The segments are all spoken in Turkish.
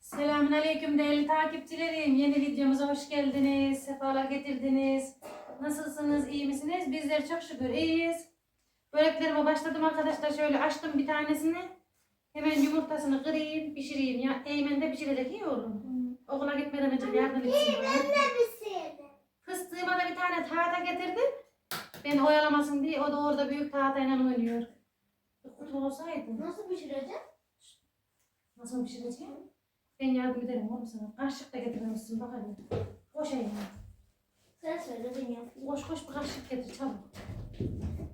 Selamünaleyküm değerli takipçilerim. Yeni videomuza hoş geldiniz. Sefalar getirdiniz. Nasılsınız? iyi misiniz? Bizler çok şükür iyiyiz. Böreklerime başladım arkadaşlar. Şöyle açtım bir tanesini. Hemen yumurtasını kırayım, pişireyim. Ya Eymen de pişirecek iyi oğlum. Okula gitmeden önce yardım etsin. bana. Fıstığıma da bir tane tahta getirdim. Beni oyalamasın diye. O da orada büyük tahtayla oynuyor. Kutu olsaydı. Nasıl pişireceğim? Nasıl pişireceğim? Ben yardım ederim oğlum sana. Kaşık da getirmemişsin bak hadi. Koş Eymen. Sen söyle ben yapayım. Koş koş bir kaşık getir çabuk.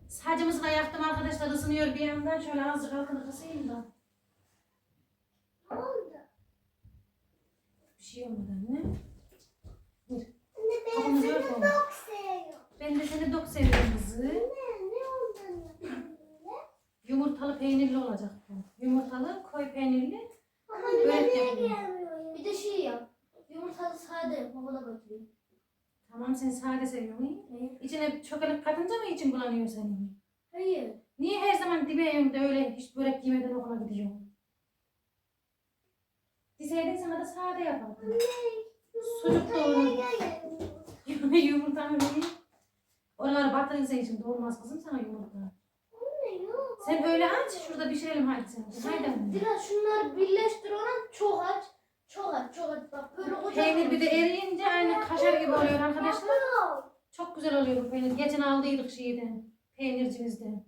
Sacımızı da yaktım arkadaşlar ısınıyor bir yandan. Şöyle azıcık altını kısayım da. Ne oldu? Bir şey olmadı anne. Anne Kapımız yok oğlum. çok seviyorum. Ben de seni çok seviyorum kızı. Ne? Ne oldu? Yumurtalı peynirli olacak bu. Yumurtalı koy peynirli. Gelmiyor? Bir de şey yap. Yumurtalı sade babana götüreyim. Tamam sen sade seviyorsun iyi. Ne? İçine çökelek katınca mı için bulanıyor senin? Hayır. Niye her zaman dibe evimde öyle hiç börek yemeden okula gidiyorsun? Diseydin sana da sade yapardım. Sucuk doğru. Yumurtanı vereyim. Oraları batırın sen şimdi olmaz kızım sana yumurta. Sen öyle aç şurada pişirelim hadi sen. Haydi anne. Biraz şunları birleştir ona çok aç. Çok aç çok aç. Bak böyle kocaman. Peynir bir de eriyince aynı kaşar gibi oluyor arkadaşlar. Çok güzel oluyor bu peynir. Geçen aldıydık şeyden. Peynircimizden.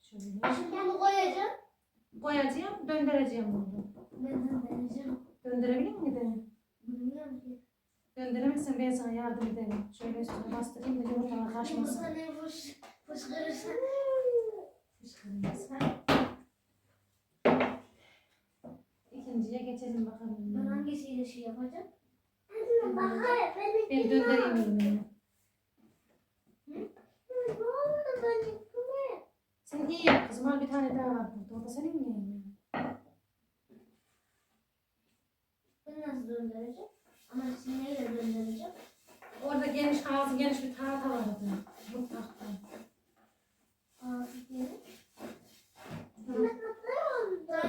Şöyle. Şimdi bunu koyacağım. Koyacağım, döndüreceğim bunu. Ben deneyeceğim. Döndürebilir miyim de? Bilmiyorum ki. Döndüremezsen ben sana yardım ederim. Şöyle üstüne bastırayım da yumurtalar kaçmasın. Yumurta ne fış, fışkırırsa. Fışkırmaz, ha? İkinciye geçelim bakalım. Ben hangisiyle şey yapacağım? Ben döndüreyim yemeğini. Sen iyi yap kızım. Al bir tane daha var burada. O da senin mi yemeğin? Ben nasıl döndüreceğim? Ama şimdi neyle döndüreceğim? Orada geniş ağzı geniş bir tahta vardı. Mutfakta. Aa,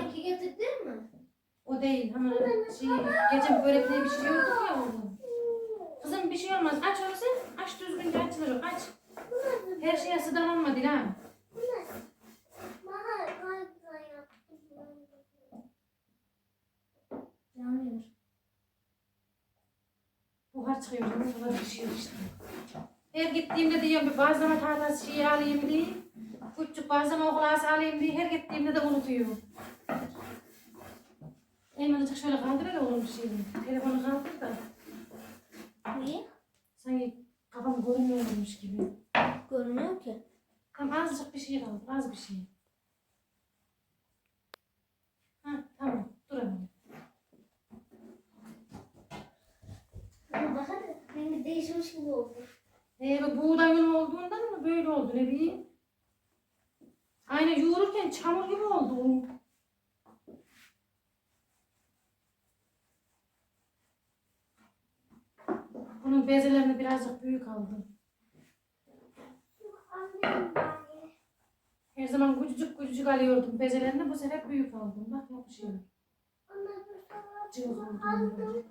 iki getirdin mi? O değil. Hani şey, gece börekleri pişiriyorduk ya orada. Kızım bir şey olmaz. Aç sen. Aç düzgünce açılır. Aç. Her şeye sıdalanma Dilan. Yanıyor. Buhar çıkıyor. Yumurtalar pişiyor işte. Her gittiğimde diyorum bir bazlama tahtası şey alayım diye. Küçük bazlama okulası alayım diye her gittiğimde de unutuyorum. Eymen azıcık şöyle kaldır hele oğlum şeyi. Telefonu kaldır da. Niye? Sanki kafam görünmüyormuş gibi. Görünüyor ki. Tamam azıcık bir şey kaldı. Az bir şey. Ha tamam. Dur hemen. Ama bak hadi. Rengi değişmiş gibi oldu. Ee, bu buğday unu olduğundan mı böyle oldu ne bileyim. Aynen yoğururken çamur gibi oldu. Bunun bezelerini birazcık büyük aldım. Her zaman küçücük küçücük alıyordum bezelerini bu sefer büyük aldım. Bak yok şey. Cıvık oldu.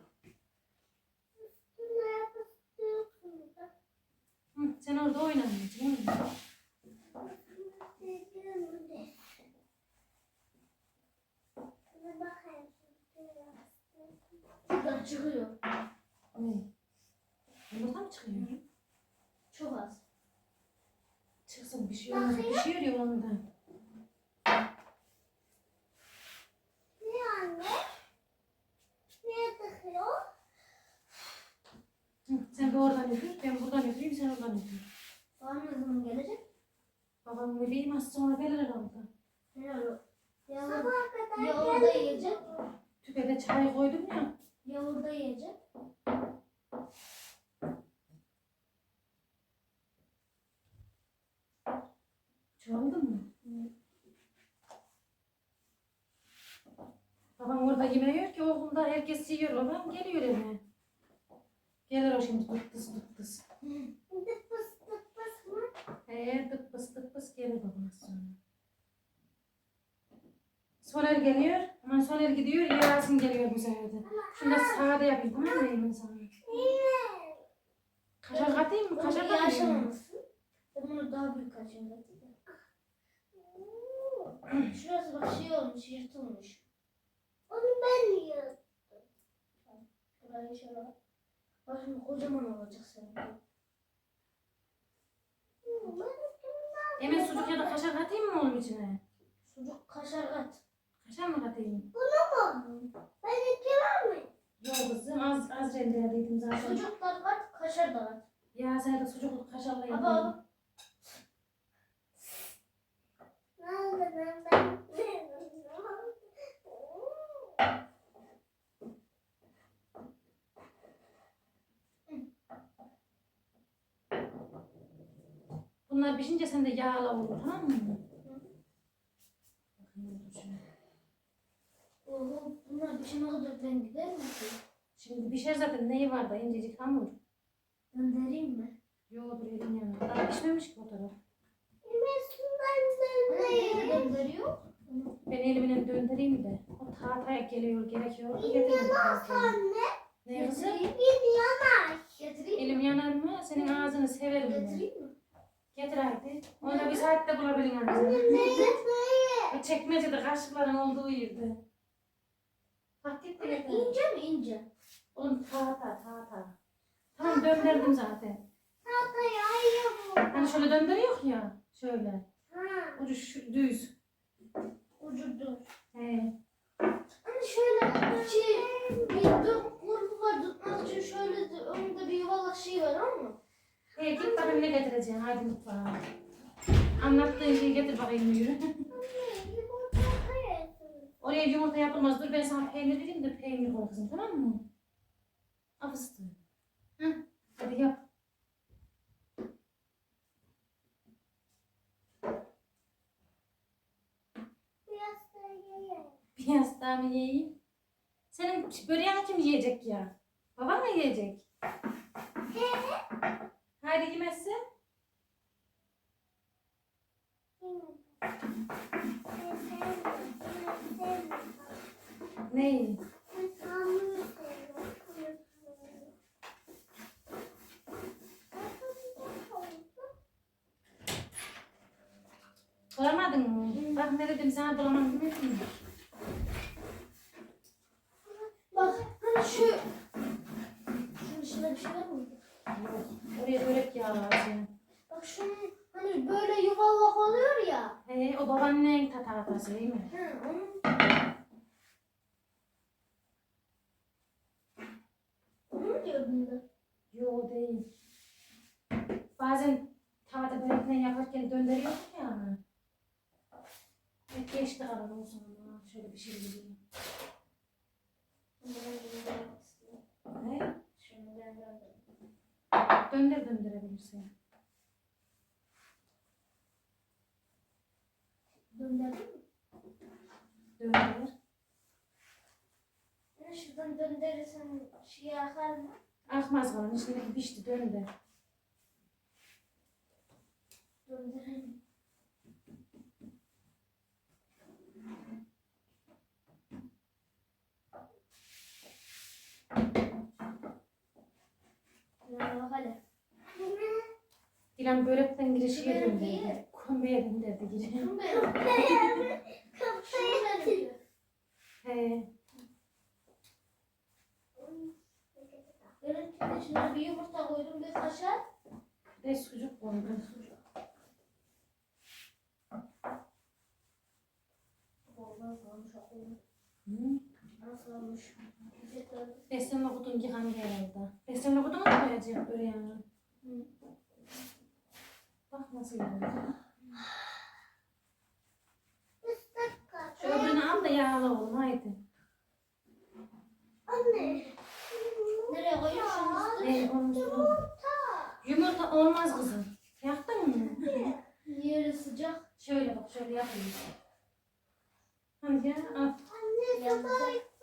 Hı, sen orada oyna Şuradan çıkıyor. Ne? Yumurta mı çıkıyor? Çok az. Çıksın bir şey olmaz. Bir şey arıyor ondan. Hı, sen de oradan öpür, ben buradan öpeyim, sen oradan öpür. Babam ne zaman gelecek? Babam ne bileyim az sonra gelir herhalde. Herhalde. Ya, ya orada yiyecek. Tüpede çay koydum ya. Ya orada yiyecek. Çoğaldı mı? Babam orada yemeği yiyor ki okulda herkes yiyor. Babam geliyor eve. Gelir o şimdi tıktıs tıktıs. He tıktıs tıktıs gelir babam sonra. Soner geliyor. Hemen Soner gidiyor. Yasin geliyor bu sefer de. Şunu da sade yapayım tamam mı Eymen sana? Kaşar katayım mı? Kaşar katayım mı? bunu daha büyük kaçırdım. Şurası bak şey olmuş, yırtılmış. Onu ben yırttım. Burayı şöyle. Bak şimdi kocaman olacak senin. Eymen sucuk ya da kaşar katayım mı onun içine? Sucuk kaşar kat. Kaşar mı katayım? Ben içemem mi? Yok kızım az, az rendelediydim zaten. Sucuklar kat, kaşar da kat. Ya sen de sucuklu kaşarla yapayım. baba. Bunlar pişince sen de yağla olur tamam mı? Oho, bunlar pişene kadar ben gider mi ki? Şimdi pişer zaten neyi var da incecik hamur. Göndereyim mi? Yok elin yanına. Daha pişmemiş ki o taraf. Ana niye gönderiyor? Ben elimle döndüreyim de. O tahtaya geliyor gerekiyor. Getirmedim tahtayı. Ne kızım? Getireyim. Elim yanar mı? Senin ağzını severim ben. Getireyim mi? Getir haydi. Onu bir saatte bulabilin. O çekmecede kaşıkların olduğu yerde. Bak gitti getir. İnce mi ince? Oğlum tahta tahta. Tamam döndürdüm zaten. Hani şöyle döndürüyor ya. Şöyle. Ucu şu, düz. Ucu dur. He. Hani şöyle şey, bir dört grubu var tutmak için şöyle de önünde bir yuvarlak şey var ama. He git bakayım ne getireceksin. Hadi mutfağa. Anlattığın şeyi getir bakayım yürü. Oraya yumurta yapılmaz. Dur ben sana peynir vereyim de peynir koy tamam mı? Al fıstığı. Hadi yap. Bir yastığa mı yiyeyim? Senin böreğini kim yiyecek ya? Baban mı yiyecek? Haydi yemezsin. Neyi? Bulamadın mı? Bak ne dedim sana bulamadım demedim mi? Bak hani şu şunun içinde bir şey mı? Yok. Oraya börek yağı lazım. Bak şunun hani böyle yuvarlak oluyor ya. He, o babaannen tatatası değil mi? Hı, onun Onu mu diyordun da? Yo değil. Bazen tahta börekle yaparken döndürüyorduk ya. Evet geçti olsun ama şöyle bir şey diyeyim. Bunu ben göndermek istiyorum. Ne? Şunu ben gönderdim. Döndür döndürebilirsin. Dönderdin mi? Döndür. Yani şuradan döndürürsen şey akar mı? Akmaz kalan içindeki pişti döndür. Döndürelim. Ya bak hele. Dilan börekten girişiye Börek döndürdü. iyi. Kombeye döndürdü giri. Şunu beğendim. Şunu beğendim. He. Benim içine bir yumurta koydum bir kaşar. Ve sucuk koydum. Vallahi kalmış aklım. Hı. Nasıl olmuş? Tekrar. Beslenme kutun yıkandı herhalde. Beslenme kutu mu koyacak böreğe? Hı. Bak nasıl yapıyor. Şu öbürünü al da yağla oğlum haydi. Anne. Nereye koyuyorsun? Ne onun üstüne? Yumurta olmaz kızım. Yaktın mı? Yeri sıcak. Şöyle bak şöyle yapayım. Hadi ya al. Yanacak.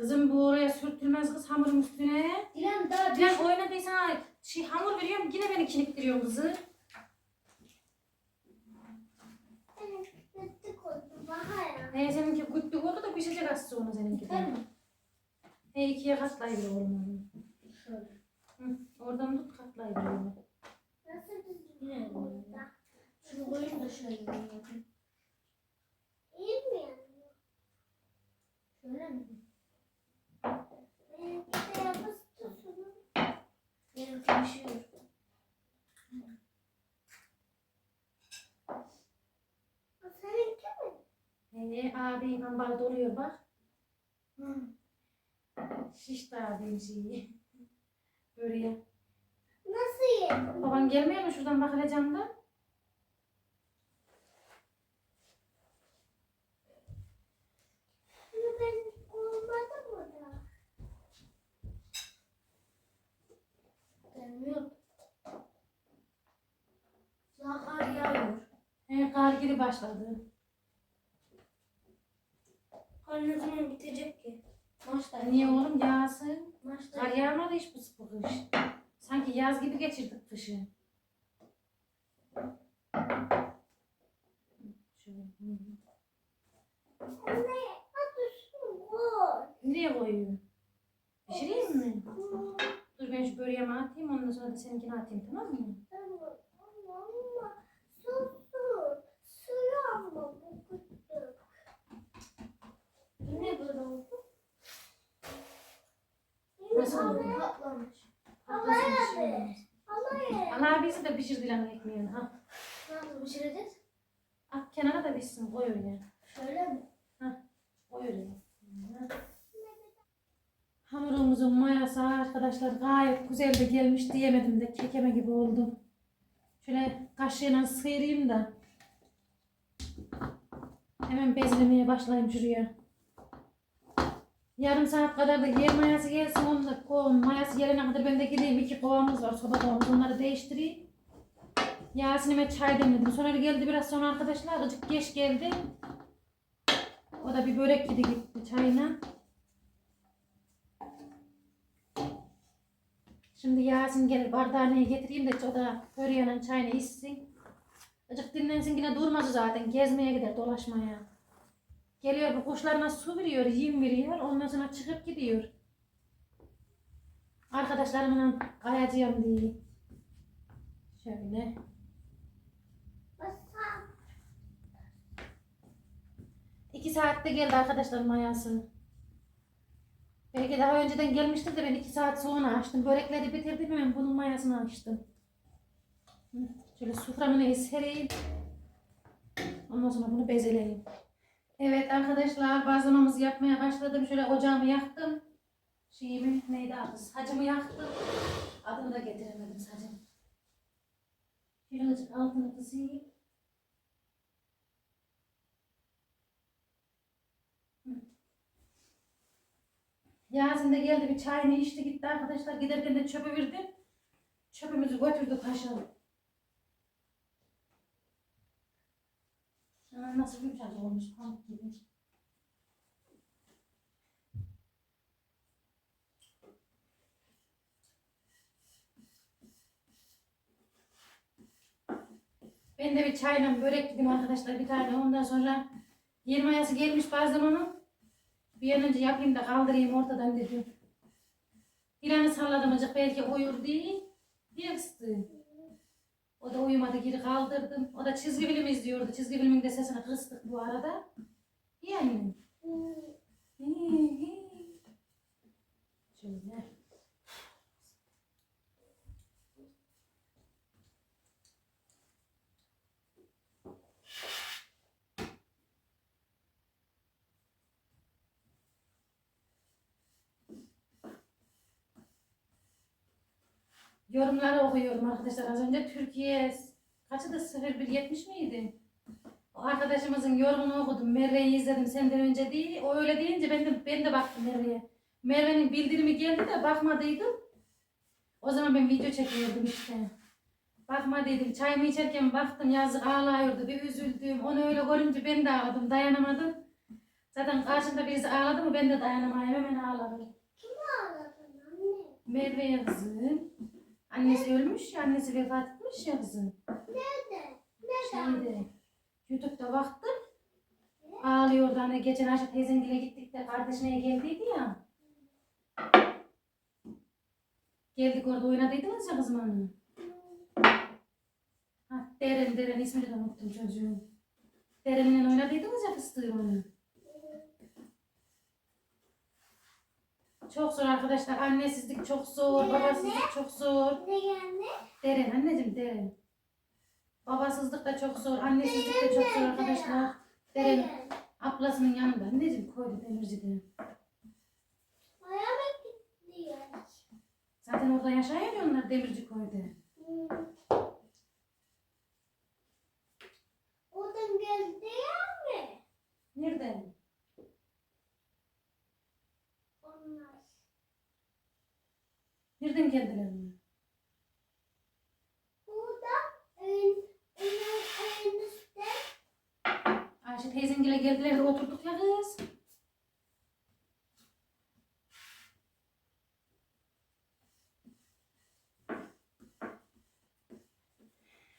Kızım bu oraya sürtülmez kız hamurun üstüne. Dilan daha Dilan oynadıysan şey hamur veriyorum yine beni kilitlendiriyorsun kızı. He seninki gütlük oldu da pişecek az sonra seninki de. mi? He ikiye katlayabilir oğlum onu. Şöyle. Hı, oradan tut katlayabilir oğlum. Nasıl düzgün burada? Şunu koyayım da şöyle yapayım. İyi mi yani? Şöyle mi? Pişiyor. O seninki mi? He abim ambar doluyor bak. Hı. Şişti abim şeyi. Buraya. Nasıl yedin? Baban gelmiyor mu şuradan bak hele camdan? Bunu ben olmadı mı da? Gelmiyor. Daha kar yağıyor. He kar geri başladı. Kar ne zaman bitecek ki? Maçta. Niye oğlum yağsın? Maçta. Kar yağmadı hiç bu sıkı kış. Sanki yaz gibi geçirdik kışı. Şöyle. Anne, hadi şunu koy. Nereye koyuyorsun? Pişireyim mi? Dur ben şu böreğimi atayım ondan sonra da seninkini atayım tamam mı? Tamam, ama ama su su. Suyu ama bu kutu. Ne böyle oldu? Ama- Patlamış. Patlasın bir şey Allah abisi de pişirdi lan ekmeğini. Al. Nasıl pişireceğiz? At kenara da pişsin koy öyle. Şöyle mi? Koy öyle. Hamurumuzun mayası arkadaşlar gayet güzel de gelmiş diyemedim de kekeme gibi oldu. Şöyle kaşığıyla sıyırayım da hemen bezlemeye başlayayım şuraya. Yarım saat kadar da yer mayası gelsin onu da koyun. Mayası gelene kadar ben de gideyim. iki kovamız var soba kovamız onları değiştireyim. Yasin'ime çay demledim. Sonra geldi biraz sonra arkadaşlar acık geç geldi. O da bir börek yedi gitti çayla. Şimdi Yasin gelir bardağını getireyim de o da böreğinin çayını içsin. Acık dinlensin yine durmaz zaten. Gezmeye gider dolaşmaya. Geliyor bu kuşlarına su veriyor, yem veriyor. Ondan sonra çıkıp gidiyor. Arkadaşlarımla kayacağım diye. Şöyle. İki saatte geldi arkadaşlar mayası. Belki daha önceden gelmiştir de ben iki saat sonra açtım. Börekleri bitirdim hemen bunun mayasını açtım. Şöyle suframını sereyim. Ondan sonra bunu bezeleyeyim. Evet arkadaşlar bazlamamızı yapmaya başladım. Şöyle ocağımı yaktım. Şeyimi neydi adı? Sacımı yaktım. Adını da getiremedim sacım. Azıcık altını kısayım. Yasin de geldi bir çayını içti gitti arkadaşlar. Giderken de çöpe verdim. Çöpümüzü götürdü kaşa. Nasıl yumuşacık olmuş pamuk gibi. Ben de bir çayla börek yedim arkadaşlar bir tane. Ondan sonra yer mayası gelmiş bazlamanın. Bir an önce yapayım da kaldırayım ortadan dedim. İlanı salladım acık belki uyur değil. Bir kıstı. O da uyumadı geri kaldırdım. O da çizgi film izliyordu. Çizgi filmin de sesini kıstık bu arada. Yani. Şöyle. Yorumları okuyorum arkadaşlar. Az önce Türkiye kaçı da 0170 miydi? O arkadaşımızın yorumunu okudum. Merve'yi izledim senden önce değil. O öyle deyince ben de, ben de baktım Merve'ye. Merve'nin bildirimi geldi de bakmadıydım. O zaman ben video çekiyordum işte. Bakmadıydım. Çayımı içerken baktım yazık ağlıyordu. Bir üzüldüm. Onu öyle görünce ben de ağladım. Dayanamadım. Zaten karşımda birisi ağladı mı ben de dayanamayayım. Hemen ağladım. Ağladın anne. Merve'ye kızım. Annesi ölmüş ya, annesi vefat etmiş ya kızım. Nerede? Nerede? Şeyde, YouTube'da baktım. Ağlıyordu hani geçen Ayşe teyzengile gittik de kardeşine geldiydi ya. Geldik orada oynadıydınız ya kızım hanım. Ha, Deren Deren ismini de unuttum çocuğun. Deren'le oynadıydınız ya fıstığı onu. Çok zor arkadaşlar. Annesizlik çok zor. Babasızlık çok zor. Yani? Deren anneciğim Deren. Babasızlık da çok zor. Annesizlik de çok zor arkadaşlar. Deren ablasının yanında. Anneciğim koydu gitti ya. Zaten orada yaşıyor ya onlar demirci koydu. Hmm. Oradan geldi ya mı? Nereden? Onlar. Nereden geldiler onlar? Burada ön, ön, ön üstte Ayşe teyzengile geldiler de oturduk ya kız.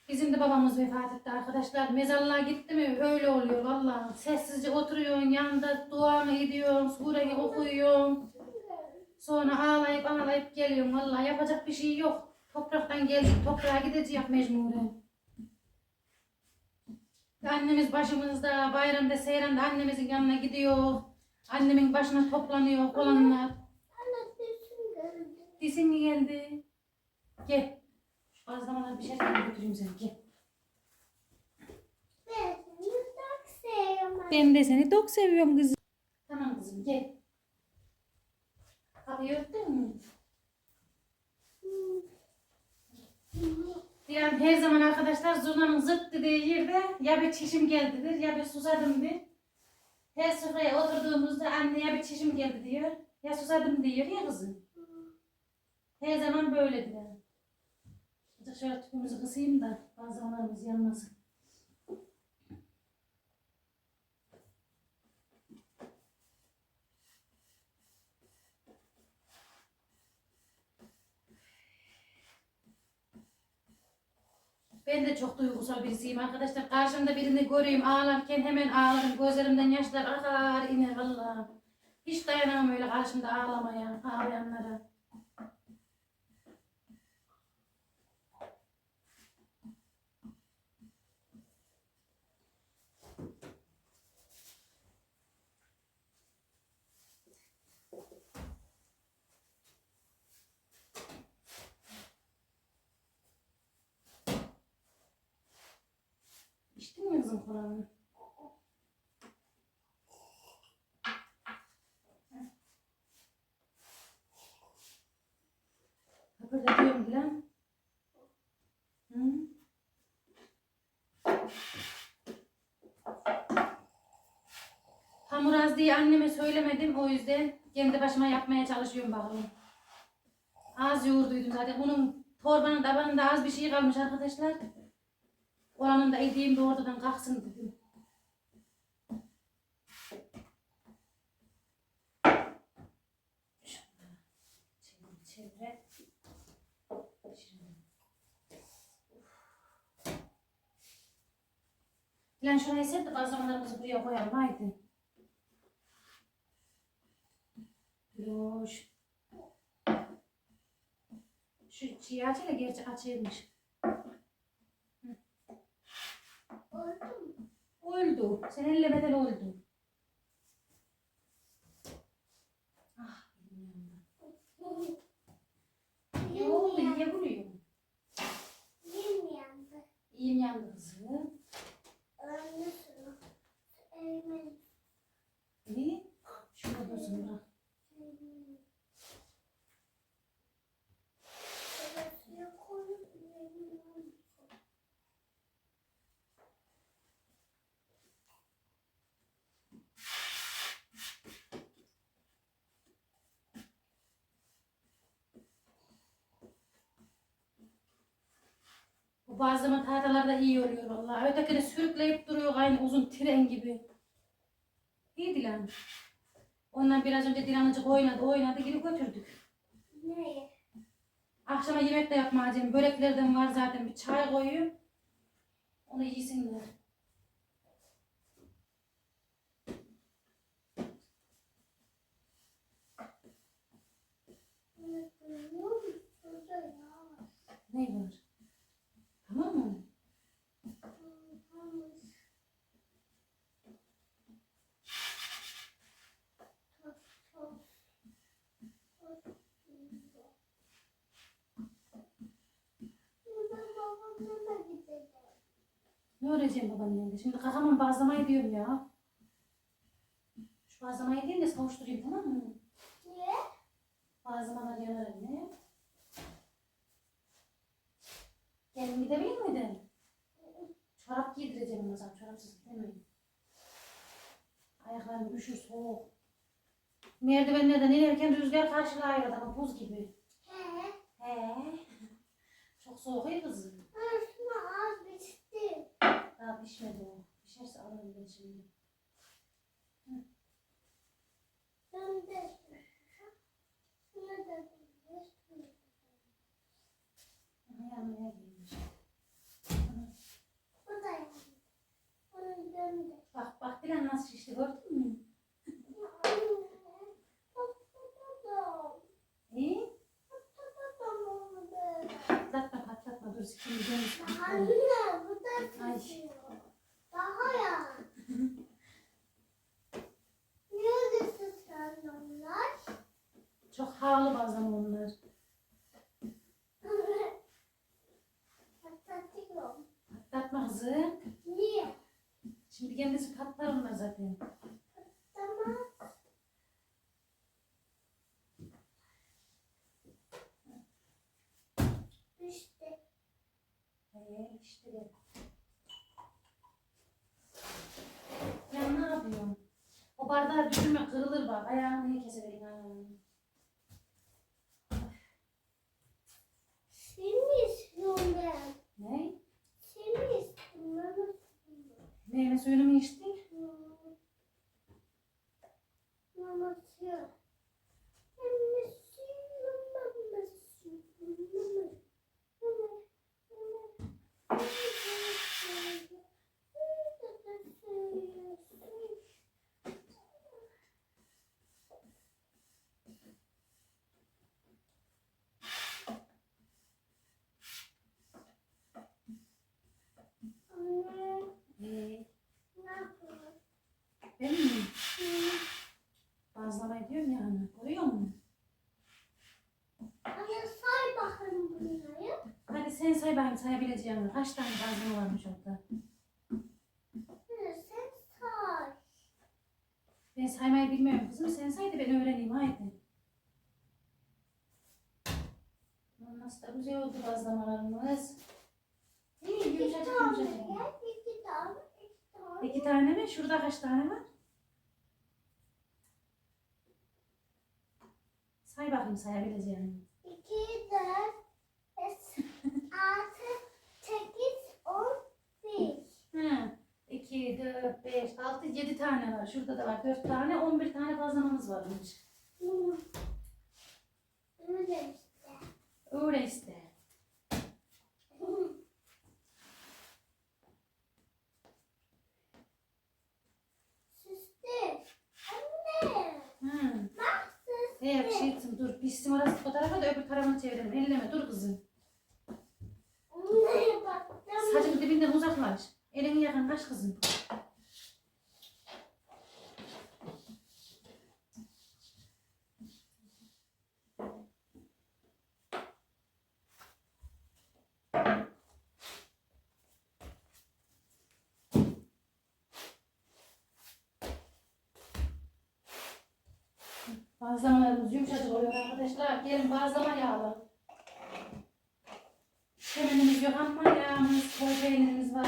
Bizim de babamız vefat etti arkadaşlar. Mezarlığa gitti mi öyle oluyor valla. Sessizce oturuyorsun yanında duanı ediyorsun, sureyi okuyorsun. Sonra ağlayıp ağlayıp geliyorsun valla. Yapacak bir şey yok. Topraktan geldik, toprağa gideceğiz mecburen. Annemiz başımızda, bayramda, seyranda annemizin yanına gidiyor. Annemin başına toplanıyor olanlar. anlatırsın geldi. Disin mi geldi? Gel. Şu bazlamaları bir şeyler götüreyim seni. Gel. Ben seni çok seviyorum. Ben de seni çok seviyorum kızım. Tamam kızım gel. Kapıyı örttün mü? Yani her zaman arkadaşlar zurnanın zırt dediği yerde ya bir çişim geldidir ya bir susadımdır. Her sofraya oturduğumuzda anne ya bir çişim geldi diyor ya susadım diyor ya kızım. Her zaman yani. Azıcık şöyle tüpümüzü kısayım da bazı yanmasın. Ben de çok duygusal birisiyim arkadaşlar. Karşımda birini göreyim ağlarken hemen ağlarım. Gözlerimden yaşlar akar iner valla. Hiç dayanamam öyle karşımda ağlamaya, ağlayanlara. İçtin mi kızım kolanı? Kıpırdatıyorum Dilan. Hı? Hamur az diye anneme söylemedim o yüzden kendi başıma yapmaya çalışıyorum bakalım. Az yoğurduydum zaten. Bunun torbanın tabanında az bir şey kalmış arkadaşlar. Oranın da edeyim de oradan kalksın dedim. Çevre. Şöyle. Lan şurayı set de bazlamalarımızı buraya koyalım haydi. Loş. Şu çiğ açıyla gerçi açıymış. Oldu mu? Oldu. Sen ellemeden oldu. Ah benim. Ne oldu? Niye vuruyorsun? Yem yandı. İyiyim yandı kızım. Eğmen. İyi. Şurada dursun bırak. bazlama tahtalarda iyi oluyor vallahi. Ötekini sürükleyip duruyor aynı uzun tren gibi. İyi Dilan. Ondan biraz önce Dilan'cık oynadı oynadı geri götürdük. Nereye? Akşama yemek de yapmayacağım. Böreklerden var zaten bir çay koyuyorum. Onu yesinler. Ne var? Tamam mı? Ne öğreteceğim babaanneye? Şimdi kalkamam bazlamayı diyorum ya. Şu bazlamayı diyeyim de savuşturayım tamam mı? Niye? Bazlamalar yanar anne. Gelin gidebilir miydin? Çorap giydireceğim ama sana çorapsız gidemeyin. Ayaklarım üşür soğuk. Merdivenlerden inerken rüzgar karşılıyor adamı buz gibi. He. He. Çok soğuk ya kızım. Şunu az biçtim. Daha pişmedi o. Pişerse alırım ben şimdi. Ben de. Şunu da biçtim. Aha yanmaya gelmiş. Bu da yani. Bunu döndü. Bak bak Dilan nasıl şişti gördün mü? Anne. Patlatalım. İyi. Patlatalım onu böyle. Patlatma patlatma dur şimdi dönüş. Anne bu da Ay. şişiyor. Daha ya. Neredesin sen onlar? Çok havalı bazen onlar. Patlatıyorum. Patlatma kızım. Niye? Şimdi kendisi patlar onlar zaten. Tamam. İşte. Ee, işte de. Ya ne yapıyorsun? O bardağı düşürme kırılır bak. Ayağını niye kesebilin ayağını? Seni istiyorum ben. Ne? Seni istiyorum. Meyve suyunu mu içtin? Maması. Maması. Maması. Anne, Ee, ne yapıyorsun? ben mi? Bazlama ediyorum ya anne. Görüyor musun? Anne say bakalım bunları. Hadi sen say bakayım sayabileceğin kaç tane bazlama varmış orada? Sen say. Ben saymayı bilmiyorum kızım. Sen say da ben öğreneyim haydi. Nasıl da güzel oldu bazlamalarımız. İyi İki yumuşacık tane yumuşacık. gel, iki tane, iki tane. İki tane mi? Şurada kaç tane var? Say bakayım beş, altı, sekiz, on, bir. Ha. 2, 4, 5, 6, 7 tane var. Şurada da var 4 tane, 11 tane bazlamamız varmış. Öyle işte. Öyle işte. Hmm. Süslü. Anne. Ha. Eğer bir şey etsin dur. Pişsin orası o tarafa da öbür tarafını çevirelim. Elleme dur kızım. Saçın dibinden uzaklaş. Elini yakın kaç kızım. Bazlamalarımız yumuşacık oluyor arkadaşlar. Gelin bazlama yağlı. Şemenimiz yok yağımız, koy peynirimiz var.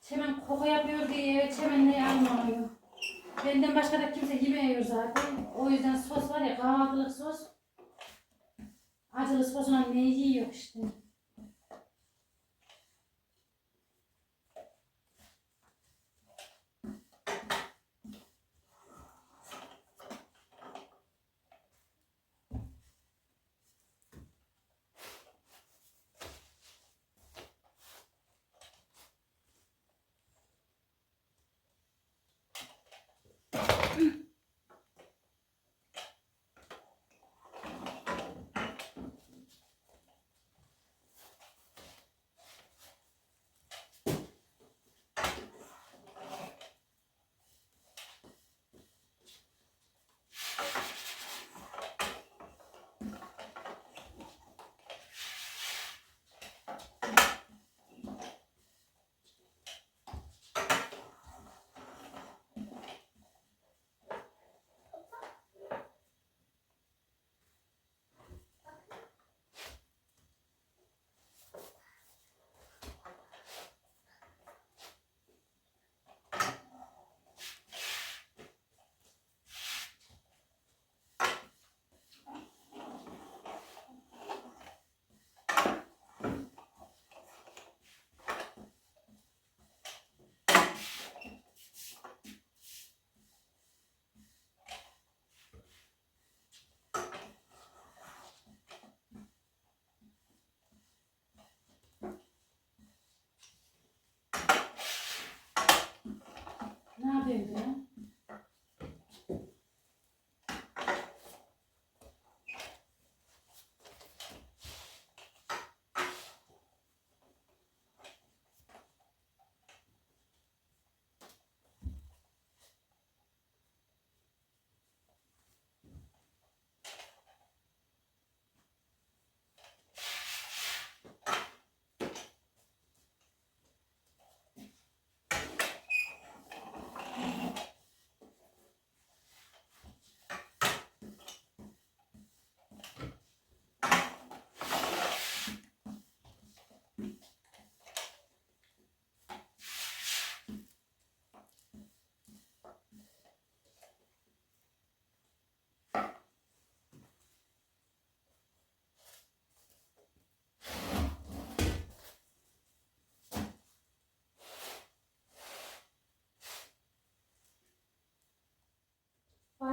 Çemen koku yapıyor diye çemenle yağmıyor. Benden başka da kimse yemiyor zaten. O yüzden sos var ya kahvaltılık sos. Acılı sosla ne yiyor işte. Dövdü.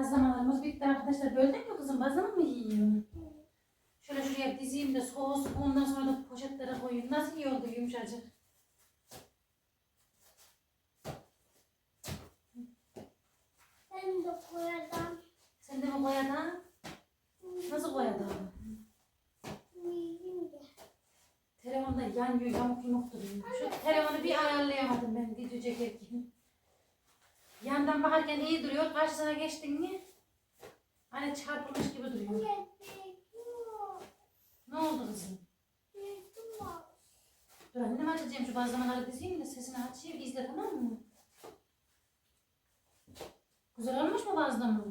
Bazlamalarımız bitti arkadaşlar. Böldün mü kızım? Bazlama mı yiyorsun? Şöyle şuraya dizeyim de soğusun. Ondan sonra da poşetlere koyayım. Nasıl iyi oldu yumuşacık? Ben de koyacağım. Sen de mi koyadın? Nasıl de. Telefonda yanıyor, yamuk yumuk duruyor. Şu telefonu bir ayarlayamadım ben video çekerken. Yandan bakarken iyi duruyor. Karşısına geçtin mi? Hani çarpılmış gibi duruyor. Ne oldu kızım? Dur annem açacağım şu bazlamaları dizeyim de sesini açayım. İzle tamam mı? Güzel olmuş mu bazlama?